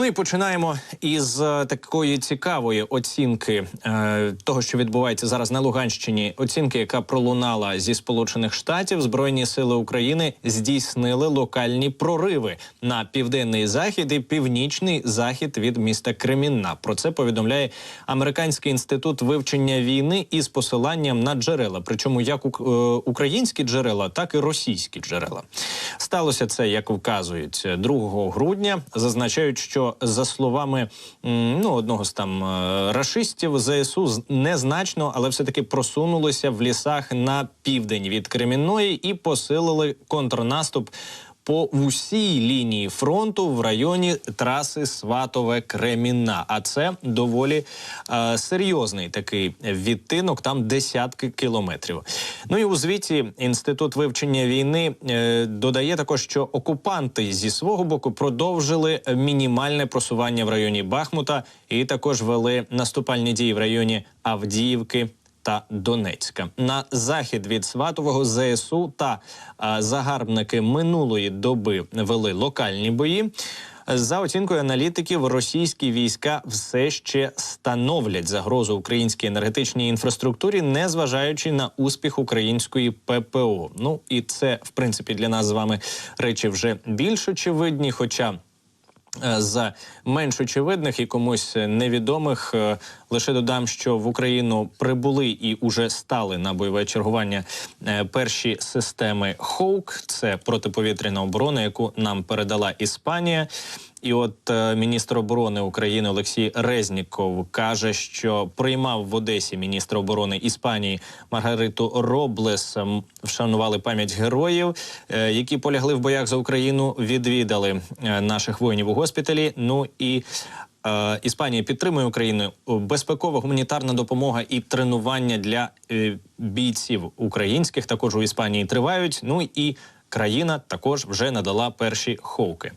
Ну і починаємо із е, такої цікавої оцінки е, того, що відбувається зараз на Луганщині. Оцінки, яка пролунала зі Сполучених Штатів, Збройні сили України здійснили локальні прориви на південний захід і північний захід від міста Кремінна. Про це повідомляє Американський інститут вивчення війни із посиланням на джерела. Причому як е, українські джерела, так і російські джерела. Сталося це, як вказують 2 грудня. Зазначають, що за словами ну одного з там е, рашистів ЗСУ незначно, але все таки просунулися в лісах на південь від Кремінної і посилили контрнаступ. По усій лінії фронту в районі траси Сватове Кремінна. А це доволі е, серйозний такий відтинок, там десятки кілометрів. Ну і у звіті інститут вивчення війни е, додає також, що окупанти зі свого боку продовжили мінімальне просування в районі Бахмута і також вели наступальні дії в районі Авдіївки та Донецька на захід від Сватового ЗСУ та а, загарбники минулої доби вели локальні бої. За оцінкою аналітиків, російські війська все ще становлять загрозу українській енергетичній інфраструктурі, незважаючи на успіх української ППО. Ну і це в принципі для нас з вами речі вже більш очевидні, хоча. Е, З менш очевидних і комусь невідомих е, лише додам, що в Україну прибули і уже стали на бойове чергування е, перші системи Хоук. Це протиповітряна оборона, яку нам передала Іспанія. І от е, міністр оборони України Олексій Резніков каже, що приймав в Одесі міністр оборони Іспанії Маргариту Роблес. Вшанували пам'ять героїв, е, які полягли в боях за Україну. Відвідали е, наших воїнів у госпіталі. Ну і Іспанія підтримує Україну. Безпекова гуманітарна допомога і тренування для бійців українських також у Іспанії тривають. Ну і країна також вже надала перші хоуки.